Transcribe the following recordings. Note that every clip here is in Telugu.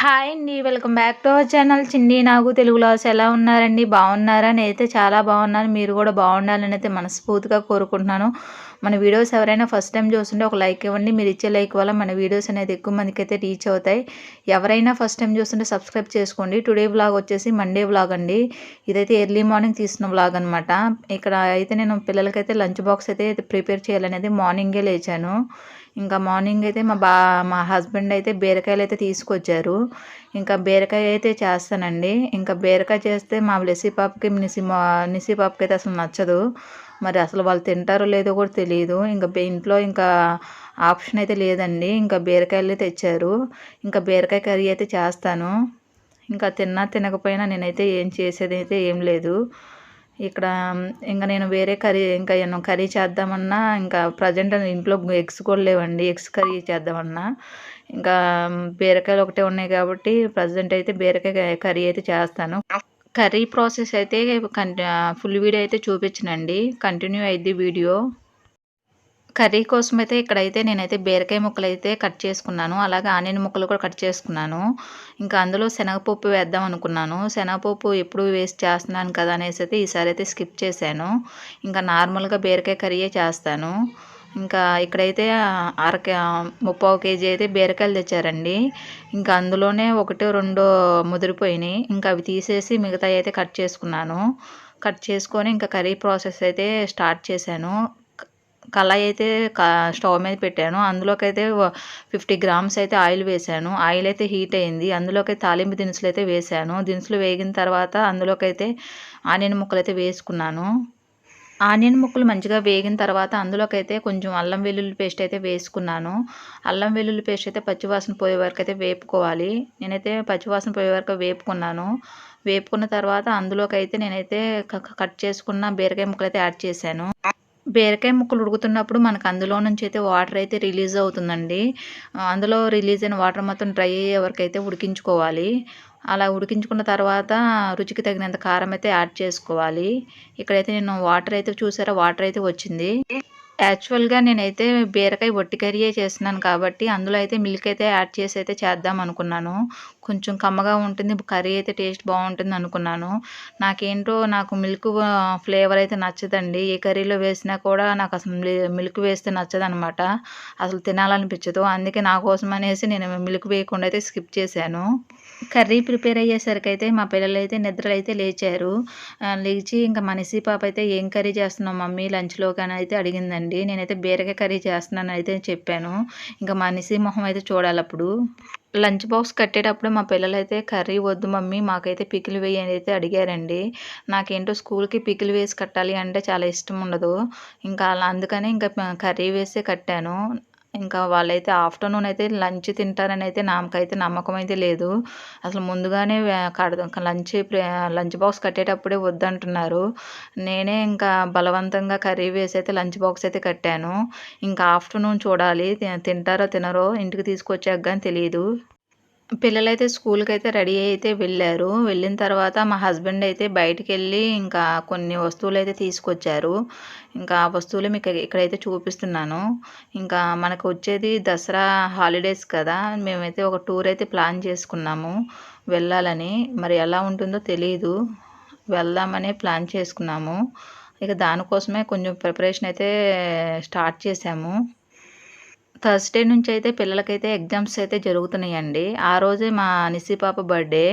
హాయ్ అండి welcome back to our channel. Chinni నాకు తెలుగు లాస్ ఎలా ఉన్నారండి? బాగున్నారా? నేనైతే చాలా బాగున్నాను. మీరు కూడా బాగుండాలని అయితే మనస్ఫూర్తిగా కోరుకుంటున్నాను. మన వీడియోస్ ఎవరైనా ఫస్ట్ టైం చూస్తుంటే ఒక లైక్ ఇవ్వండి. మీరు ఇచ్చే లైక్ వల్ల మన వీడియోస్ అనేది ఎక్కువ మందికి అయితే రీచ్ అవుతాయి. ఎవరైనా ఫస్ట్ టైం చూస్తుంటే సబ్స్క్రైబ్ చేసుకోండి. టుడే వ్లాగ్ వచ్చేసి మండే వ్లాగ్ అండి. ఇదైతే ఎర్లీ మార్నింగ్ తీసిన వ్లాగ్ అనమాట ఇక్కడ అయితే నేను పిల్లలకైతే లంచ్ బాక్స్ అయితే ప్రిపేర్ చేయాలనేది మార్నింగే లేచాను. ఇంకా మార్నింగ్ అయితే మా బా మా హస్బెండ్ అయితే బీరకాయలు అయితే తీసుకొచ్చారు. ఇంకా బీరకాయ అయితే చేస్తానండి. ఇంకా బీరకాయ చేస్తే మా లెసి పాపకి నిసి నిసి పాపకి అయితే అసలు నచ్చదు. మరి అసలు వాళ్ళు తింటారో లేదో కూడా తెలియదు ఇంకా ఇంట్లో ఇంకా ఆప్షన్ అయితే లేదండి. ఇంకా బీరకాయలు తెచ్చారు. ఇంకా బీరకాయ కర్రీ అయితే చేస్తాను. ఇంకా తిన్నా తినకపోయినా నేనైతే ఏం చేసేది అయితే ఏం లేదు. ఇక్కడ ఇంకా నేను వేరే కర్రీ ఇంకా నేను కర్రీ చేద్దామన్నా ఇంకా ప్రజెంట్ ఇంట్లో ఎగ్స్ కూడా లేవండి. ఎగ్స్ కర్రీ చేద్దామన్నా. ఇంకా బీరకాయలు ఒకటే ఉన్నాయి కాబట్టి ప్రజెంట్ అయితే బీరకాయ కర్రీ అయితే చేస్తాను. కర్రీ ప్రాసెస్ అయితే ఫుల్ వీడియో అయితే చూపించనండి. కంటిన్యూ అయింది వీడియో. కర్రీ కోసం అయితే ఇక్కడైతే నేనైతే బీరకాయ ముక్కలు అయితే కట్ చేసుకున్నాను. అలాగే ఆనియన్ ముక్కలు కూడా కట్ చేసుకున్నాను. ఇంకా అందులో శనగపప్పు వేద్దాం అనుకున్నాను. శనగపప్పు ఎప్పుడు వేస్ట్ చేస్తున్నాను కదా అనేసి అయితే ఈసారి అయితే స్కిప్ చేశాను. ఇంకా నార్మల్గా బీరకాయ కర్రీయే చేస్తాను. ఇంకా ఇక్కడైతే అర ముప్పావు కేజీ అయితే బీరకాయలు తెచ్చారండి. ఇంకా అందులోనే ఒకటో రెండో ముదిరిపోయినాయి. ఇంకా అవి తీసేసి మిగతా అయితే కట్ చేసుకున్నాను. కట్ చేసుకొని ఇంకా కర్రీ ప్రాసెస్ అయితే స్టార్ట్ చేశాను. కళాయి అయితే స్టవ్ మీద పెట్టాను. అందులోకైతే ఫిఫ్టీ గ్రామ్స్ అయితే ఆయిల్ వేసాను ఆయిల్ అయితే హీట్ అయింది. అందులోకి తాలింపు దినుసులు అయితే వేసాను దినుసులు వేగిన తర్వాత అందులోకైతే ఆనియన్ ముక్కలు అయితే వేసుకున్నాను. ఆనియన్ ముక్కలు మంచిగా వేగిన తర్వాత అందులోకి అయితే కొంచెం అల్లం వెల్లుల్లి పేస్ట్ అయితే వేసుకున్నాను. అల్లం వెల్లుల్లి పేస్ట్ అయితే పచ్చివాసన పోయే వరకు అయితే వేపుకోవాలి. నేనైతే పచ్చివాసన పోయే వరకు వేపుకున్నాను. వేపుకున్న తర్వాత అందులోకి అయితే నేనైతే కట్ చేసుకున్న బీరకాయ ముక్కలు అయితే యాడ్ చేశాను. బీరకాయ ముక్కలు ఉడుకుతున్నప్పుడు మనకు అందులో నుంచి అయితే వాటర్ అయితే రిలీజ్ అవుతుందండి. అందులో రిలీజ్ అయిన వాటర్ మొత్తం డ్రై అయ్యే వరకు అయితే ఉడికించుకోవాలి. అలా ఉడికించుకున్న తర్వాత రుచికి తగినంత కారం అయితే యాడ్ చేసుకోవాలి. ఇక్కడైతే నేను వాటర్ అయితే చూసారా? వాటర్ అయితే వచ్చింది. యాక్చువల్గా నేనైతే బీరకాయ వట్టి కర్రీయే చేస్తున్నాను కాబట్టి అందులో అయితే మిల్క్ అయితే యాడ్ చేసి అయితే చేద్దాం అనుకున్నాను. కొంచెం కమ్మగా ఉంటుంది కర్రీ అయితే టేస్ట్ బాగుంటుంది అనుకున్నాను. నాకేంటో నాకు మిల్క్ ఫ్లేవర్ అయితే నచ్చదండి. ఏ కర్రీలో వేసినా కూడా నాకు అసలు మిల్క్ వేస్తే నచ్చదనమాట. అసలు తినాలనిపించదు. అందుకే నా కోసం అనేసి నేను మిల్క్ వేయకుండా అయితే స్కిప్ చేశాను. కర్రీ ప్రిపేర్ అయ్యేసరికి అయితే మా పిల్లలు అయితే నిద్రలు అయితే లేచారు లేచి ఇంకా మనసి పాప అయితే ఏం కర్రీ చేస్తున్నావు మమ్మీ? లంచ్లో కానీ అయితే అడిగిందండి. నేనైతే బీరకాయ కర్రీ చేస్తున్నాను అయితే చెప్పాను. ఇంకా మనసి మొహం అయితే చూడాలి అప్పుడు. లంచ్ బాక్స్ కట్టేటప్పుడు మా పిల్లలైతే కర్రీ వద్దు మమ్మీ మాకైతే పికిల్ వేయి అని అయితే అడిగారండి. నాకేంటో స్కూల్కి పికిల్ వేసి కట్టాలి అంటే చాలా ఇష్టం ఉండదు. ఇంకా అలా అందుకనే ఇంకా కర్రీ వేసే కట్టాను. ఇంకా వాళ్ళైతే ఆఫ్టర్నూన్ అయితే లంచ్ తింటారని అయితే నాకైతే నమ్మకం అయితే లేదు. అసలు ముందుగానే లంచ్ లంచ్ బాక్స్ కట్టేటప్పుడే వద్దంటున్నారు. నేనే ఇంకా బలవంతంగా కర్రీ వేసి అయితే లంచ్ బాక్స్ అయితే కట్టాను. ఇంకా ఆఫ్టర్నూన్ చూడాలి తింటారో తినరో ఇంటికి తీసుకొచ్చాక కానీ తెలియదు పిల్లలైతే స్కూల్కి అయితే రెడీ అయితే వెళ్ళారు. వెళ్ళిన తర్వాత మా హస్బెండ్ అయితే బయటికి వెళ్ళి ఇంకా కొన్ని వస్తువులు అయితే తీసుకొచ్చారు. ఇంకా ఆ వస్తువులు మీకు ఇక్కడైతే చూపిస్తున్నాను. ఇంకా మనకు వచ్చేది దసరా హాలిడేస్ కదా మేమైతే ఒక టూర్ అయితే ప్లాన్ చేసుకున్నాము వెళ్ళాలని. మరి ఎలా ఉంటుందో తెలియదు వెళ్దామని ప్లాన్ చేసుకున్నాము. ఇక దానికోసమే కొంచెం ప్రిపరేషన్ అయితే స్టార్ట్ చేసాము థర్స్డే నుంచి అయితే పిల్లలకైతే ఎగ్జామ్స్ అయితే జరుగుతున్నాయండి. ఆ రోజే మా నిసి పాప బర్త్డే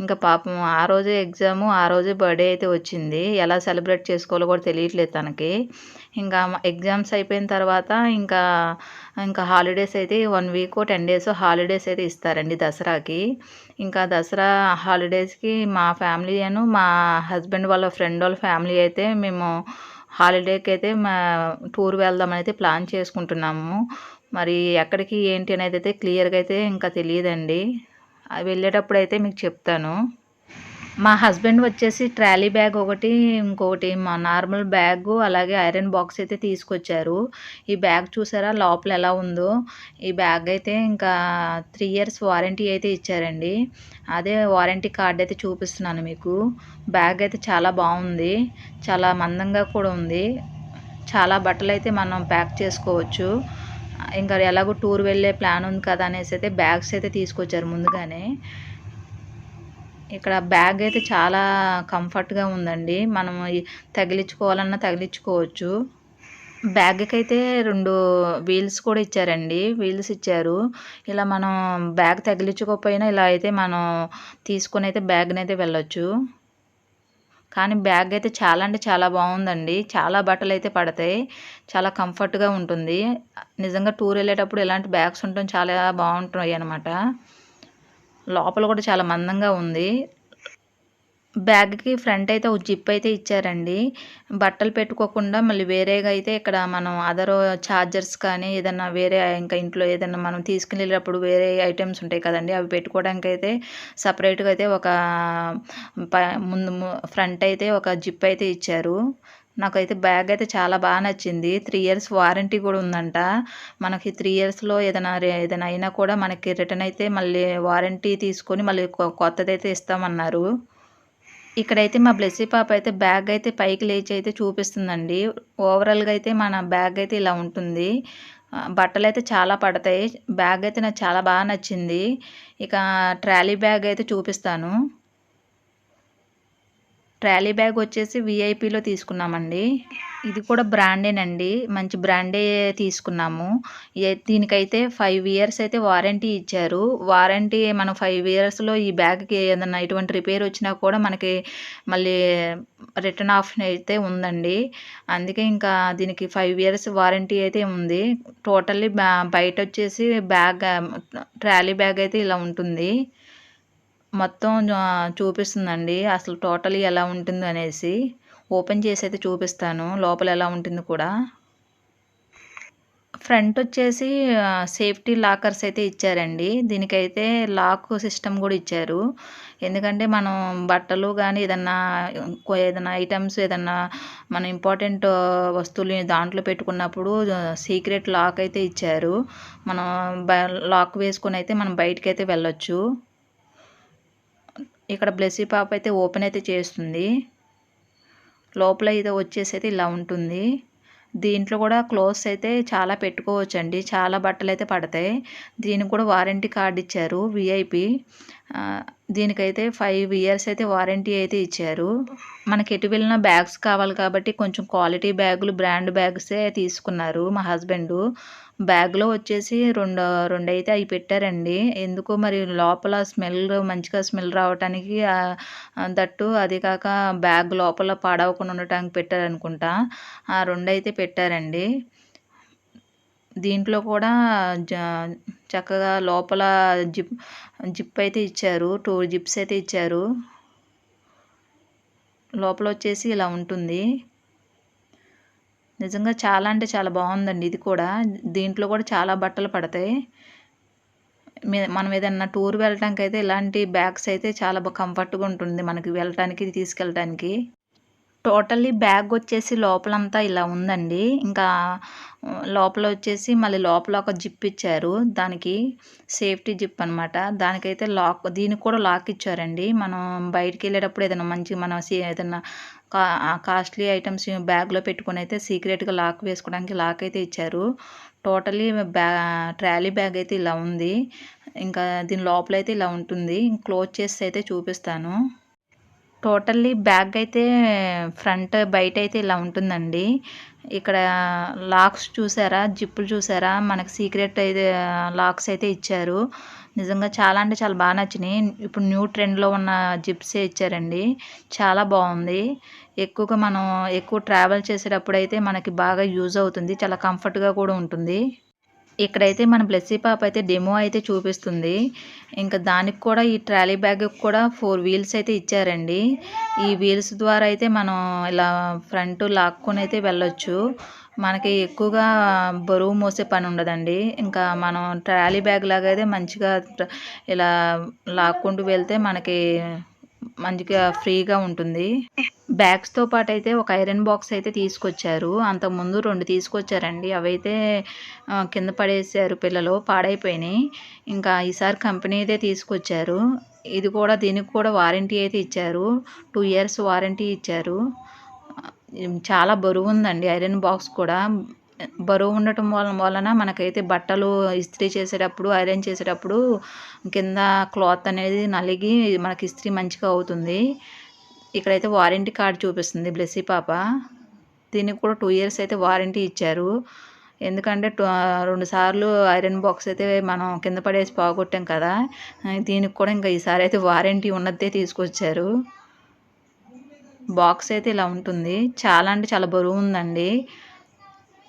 ఇంకా పాపం ఆ రోజే ఎగ్జాము ఆ రోజే బర్త్డే అయితే వచ్చింది. ఎలా సెలబ్రేట్ చేసుకోవాలో కూడా తెలియట్లేదు తనకి. ఇంకా ఎగ్జామ్స్ అయిపోయిన తర్వాత ఇంకా ఇంకా హాలిడేస్ అయితే one week ten days holidays అయితే ఇస్తారండి దసరాకి. ఇంకా దసరా హాలిడేస్కి మా ఫ్యామిలీ అను మా హస్బెండ్ వాళ్ళ ఫ్రెండ్ వాళ్ళ ఫ్యామిలీ అయితే మేము హాలిడేకి అయితే మా టూర్ వెళ్దామని అయితే ప్లాన్ చేసుకుంటున్నాము. మరి ఎక్కడికి ఏంటి అనేది అయితే క్లియర్గా అయితే ఇంకా తెలియదండి. వెళ్ళేటప్పుడు అయితే మీకు చెప్తాను. మా హస్బెండ్ వచ్చేసి ట్రాలీ బ్యాగ్ ఒకటి ఇంకొకటి మా నార్మల్ బ్యాగ్ అలాగే ఐరన్ బాక్స్ అయితే తీసుకొచ్చారు. ఈ బ్యాగ్ చూసారా లోపల ఎలా ఉందో? ఈ బ్యాగ్ అయితే ఇంకా త్రీ ఇయర్స్ వారంటీ అయితే ఇచ్చారండి. అదే వారంటీ కార్డ్ అయితే చూపిస్తున్నాను మీకు. బ్యాగ్ అయితే చాలా బాగుంది. చాలా మందంగా కూడా ఉంది. చాలా బట్టలు అయితే మనం ప్యాక్ చేసుకోవచ్చు. ఇంకా ఎలాగో టూర్ వెళ్ళే ప్లాన్ ఉంది కదా అనేసి అయితే బ్యాగ్స్ అయితే తీసుకొచ్చారు ముందుగానే. ఇక్కడ బ్యాగ్ అయితే చాలా కంఫర్ట్గా ఉందండి. మనం తగిలించుకోవాలన్నా తగిలించుకోవచ్చు. బ్యాగ్కి అయితే రెండు వీల్స్ కూడా ఇచ్చారండి. వీల్స్ ఇచ్చారు. ఇలా మనం బ్యాగ్ తగిలించుకోకపోయినా ఇలా అయితే మనం తీసుకొని అయితే బ్యాగ్ని అయితే వెళ్ళొచ్చు. కానీ బ్యాగ్ అయితే చాలా అంటే చాలా బాగుందండి. చాలా బట్టలు అయితే పడతాయి. చాలా కంఫర్ట్గా ఉంటుంది. నిజంగా టూర్ వెళ్ళేటప్పుడు ఇలాంటి బ్యాగ్స్ ఉండటం చాలా బాగుంటాయి అనమాట లోపల కూడా చాలా మందంగా ఉంది. బ్యాగ్కి ఫ్రంట్ అయితే ఒక జిప్ అయితే ఇచ్చారండి. బట్టలు పెట్టుకోకుండా మళ్ళీ వేరేగా అయితే ఇక్కడ మనం అదర్ ఛార్జర్స్ కానీ ఏదన్నా వేరే ఇంకా ఇంట్లో ఏదన్నా మనం తీసుకెళ్ళేటప్పుడు వేరే ఐటమ్స్ ఉంటాయి కదండి అవి పెట్టుకోవడానికి అయితే సపరేట్గా అయితే ఒక ముందు ఫ్రంట్ అయితే ఒక జిప్ అయితే ఇచ్చారు. నాకైతే బ్యాగ్ అయితే చాలా బాగా నచ్చింది. త్రీ ఇయర్స్ వారంటీ కూడా ఉందంట. మనకి త్రీ ఇయర్స్లో ఏదైనా ఏదైనా అయినా కూడా మనకి రిటర్న్ అయితే మళ్ళీ వారంటీ తీసుకొని మళ్ళీ కొత్తది అయితే ఇస్తామన్నారు. ఇక్కడైతే మా బ్లెస్సీ పాప అయితే బ్యాగ్ అయితే పైకి లేచి అయితే చూపిస్తుందండి. ఓవరాల్గా అయితే మన బ్యాగ్ అయితే ఇలా ఉంటుంది. బట్టలు అయితే చాలా పడతాయి. బ్యాగ్ అయితే నాకు చాలా బాగా నచ్చింది. ఇక ట్రాలీ బ్యాగ్ అయితే చూపిస్తాను. ట్రాలీ బ్యాగ్ వచ్చేసి విఐపిలో తీసుకున్నామండి. ఇది కూడా బ్రాండేనండి. మంచి బ్రాండే తీసుకున్నాము. దీనికైతే ఫైవ్ ఇయర్స్ అయితే వారంటీ ఇచ్చారు. వారంటీ మనం ఫైవ్ ఇయర్స్లో ఈ బ్యాగ్కి ఏదన్నా ఇటువంటి రిపేర్ వచ్చినా కూడా మనకి మళ్ళీ రిటర్న్ ఆప్షన్ అయితే ఉందండి. అందుకే ఇంకా దీనికి ఫైవ్ ఇయర్స్ వారంటీ అయితే ఉంది. టోటల్లీ బయట వచ్చేసి బ్యాగ్ ట్రాలీ బ్యాగ్ అయితే ఇలా ఉంటుంది. మొత్తం చూపిస్తుందండి. అసలు టోటలీ ఎలా ఉంటుందో అనేసి. ఓపెన్ చేసి అయితే చూపిస్తాను. లోపల ఎలా ఉంటుంది కూడా. ఫ్రంట్ వచ్చేసి సేఫ్టీ లాకర్స్ అయితే ఇచ్చారండి. దీనికైతే లాక్ సిస్టమ్ కూడా ఇచ్చారు. ఎందుకంటే మనం బట్టలు కానీ ఏదన్నా ఏదైనా ఐటమ్స్ ఏదన్నా మన ఇంపార్టెంట్ వస్తువులు దాంట్లో పెట్టుకున్నప్పుడు సీక్రెట్ లాక్ అయితే ఇచ్చారు. మనం లాక్ వేసుకొని అయితే మనం బయటకైతే అయితే వెళ్ళొచ్చు. ఇక్కడ బ్లెస్సీ పాప అయితే ఓపెన్ అయితే చేస్తుంది. లోపల ఇది వచ్చేసి అయితే ఇలా ఉంటుంది. దీంట్లో కూడా క్లోత్స్ అయితే చాలా పెట్టుకోవచ్చండి. చాలా బట్టలు అయితే పడతాయి. దీనికి కూడా వారంటీ కార్డు ఇచ్చారు విఐపి దీనికైతే ఫైవ్ ఇయర్స్ అయితే వారంటీ అయితే ఇచ్చారు. మనకి ఎటు వెళ్ళిన బ్యాగ్స్ కావాలి కాబట్టి కొంచెం క్వాలిటీ బ్యాగులు బ్రాండ్ బ్యాగ్సే తీసుకున్నారు మా హస్బెండు బ్యాగ్లో వచ్చేసి రెండు రెండు అయితే అవి పెట్టారండి ఎందుకో మరి లోపల స్మెల్ మంచిగా స్మెల్ రావటానికి దట్టు అది కాక బ్యాగ్ లోపల పాడవకుండా ఉండటానికి పెట్టారనుకుంటా. ఆ రెండు అయితే పెట్టారండి. దీంట్లో కూడా చక్కగా లోపల జిప్ జిప్ అయితే ఇచ్చారు. టూ జిప్స్ అయితే ఇచ్చారు. లోపల వచ్చేసి ఇలా ఉంటుంది. నిజంగా చాలా అంటే చాలా బాగుందండి ఇది కూడా. దీంట్లో కూడా చాలా బట్టలు పడతాయి. మనం ఏదన్నా టూర్ వెళ్ళటానికి అయితే ఇలాంటి బ్యాగ్స్ అయితే చాలా కంఫర్ట్గా ఉంటుంది మనకి వెళ్ళటానికి తీసుకెళ్ళటానికి. టోటల్లీ బ్యాగ్ వచ్చేసి లోపలంతా ఇలా ఉందండి. ఇంకా లోపల వచ్చేసి మళ్ళీ లోపల ఒక జిప్ ఇచ్చారు. దానికి సేఫ్టీ జిప్ అనమాట దానికైతే లాక్ దీనికి కూడా లాక్ ఇచ్చారండి. మనం బయటికి వెళ్ళేటప్పుడు ఏదైనా మంచి మనం ఏదైనా కా కాస్ట్లీ ఐటమ్స్ బ్యాగ్లో పెట్టుకుని అయితే సీక్రెట్గా లాక్ వేసుకోవడానికి లాక్ అయితే ఇచ్చారు. టోటలీ బ్యా ట్రాలీ బ్యాగ్ అయితే ఇలా ఉంది. ఇంకా దీని లోపల అయితే ఇలా ఉంటుంది. క్లోజ్ చేసి అయితే చూపిస్తాను. టోటల్లీ బ్యాగ్ అయితే ఫ్రంట్ బయట అయితే ఇలా ఉంటుందండి. ఇక్కడ లాక్స్ చూసారా? జిప్పులు చూసారా? మనకు సీక్రెట్ అయితే లాక్స్ అయితే ఇచ్చారు. నిజంగా చాలా అంటే చాలా బాగా నచ్చినాయి. ఇప్పుడు న్యూ ట్రెండ్లో ఉన్న జిప్సే ఇచ్చారండి. చాలా బాగుంది. ఎక్కువగా మనం ఎక్కువ ట్రావెల్ చేసేటప్పుడు అయితే మనకి బాగా యూజ్ అవుతుంది. చాలా కంఫర్ట్గా కూడా ఉంటుంది. ఇక్కడైతే మన బ్లెస్సీ పాప అయితే డెమో అయితే చూపిస్తుంది. ఇంకా దానికి కూడా ఈ ట్రాలీ బ్యాగ్ కూడా ఫోర్ వీల్స్ అయితే ఇచ్చారండి. ఈ వీల్స్ ద్వారా అయితే మనం ఇలా ఫ్రంట్ లాక్కొని అయితే వెళ్ళొచ్చు. మనకి ఎక్కువగా బరువు మోసే పని ఉండదండి. ఇంకా మనం ట్రాలీ బ్యాగ్ లాగా అయితే మంచిగా ఇలా లాక్కుంటూ వెళ్తే మనకి మంచిగా ఫ్రీగా ఉంటుంది. బ్యాగ్స్తో పాటు అయితే ఒక ఐరన్ బాక్స్ అయితే తీసుకొచ్చారు. అంతకుముందు రెండు తీసుకొచ్చారండి. అవైతే కింద పడేసారు పిల్లలు పాడైపోయినాయి. ఇంకా ఈసారి కంపెనీదే తీసుకొచ్చారు. ఇది కూడా దీనికి కూడా వారంటీ అయితే ఇచ్చారు. టూ ఇయర్స్ వారంటీ ఇచ్చారు. చాలా బరువు ఉందండి ఐరన్ బాక్స్ కూడా. బరువు ఉండటం వలన వలన మనకైతే బట్టలు ఇస్త్రీ చేసేటప్పుడు ఐరన్ చేసేటప్పుడు కింద క్లాత్ అనేది నలిగి మనకి ఇస్త్రీ మంచిగా అవుతుంది. ఇక్కడైతే వారంటీ కార్డ్ చూపిస్తుంది బ్లెస్సీ పాప. దీనికి కూడా టూ ఇయర్స్ అయితే వారంటీ ఇచ్చారు. ఎందుకంటే టు- రెండు సార్లు ఐరన్ బాక్స్ అయితే మనం కింద పడేసి పోగొట్టాం కదా. దీనికి కూడా ఇంకా ఈసారి అయితే వారంటీ ఉన్నదే తీసుకొచ్చారు. బాక్స్ అయితే ఇలా ఉంటుంది. చాలా అంటే చాలా బరువు ఉందండి.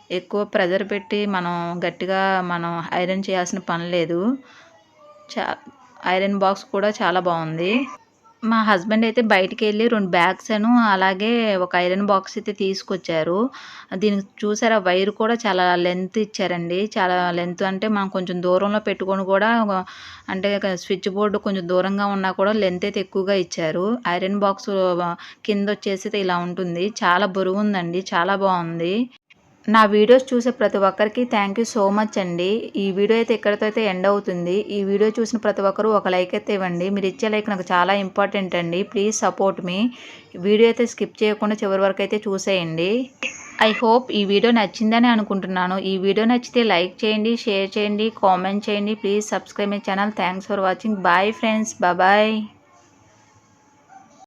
ఎక్కువ ప్రెజర్ పెట్టి మనం గట్టిగా మనం ఐరన్ చేయాల్సిన పని లేదు. చా ఐరన్ బాక్స్ కూడా చాలా బాగుంది. మా హస్బెండ్ అయితే బయటికి వెళ్ళి రెండు బ్యాగ్స్ అను అలాగే ఒక ఐరన్ బాక్స్ అయితే తీసుకొచ్చారు. దీనికి చూసారా వైర్ కూడా చాలా లెంత్ ఇచ్చారండి. చాలా లెంత్ అంటే మనం కొంచెం దూరంలో పెట్టుకొని కూడా అంటే స్విచ్ బోర్డు కొంచెం దూరంగా ఉన్నా కూడా లెంత్ అయితే ఎక్కువగా ఇచ్చారు. ఐరన్ బాక్స్ కింద వచ్చేసి అయితే ఇలా ఉంటుంది. చాలా బరువు ఉందండి. చాలా బాగుంది. నా వీడియోస్ చూసే ప్రతి ఒక్కరికి థ్యాంక్ యూ సో మచ్ అండి. ఈ వీడియో అయితే ఎక్కడితో అయితే ఎండ్ అవుతుంది. ఈ వీడియో చూసిన ప్రతి ఒక్కరు ఒక లైక్ అయితే ఇవ్వండి. మీరు ఇచ్చే లైక్ నాకు చాలా ఇంపార్టెంట్ అండి. ప్లీజ్ సపోర్ట్ మీ వీడియో అయితే స్కిప్ చేయకుండా చివరి వరకు అయితే చూసేయండి. ఐ హోప్ ఈ వీడియో నచ్చిందని అనుకుంటున్నాను. ఈ వీడియో నచ్చితే లైక్ చేయండి షేర్ చేయండి కామెంట్ చేయండి. Please subscribe my channel thanks for watching bye friends bye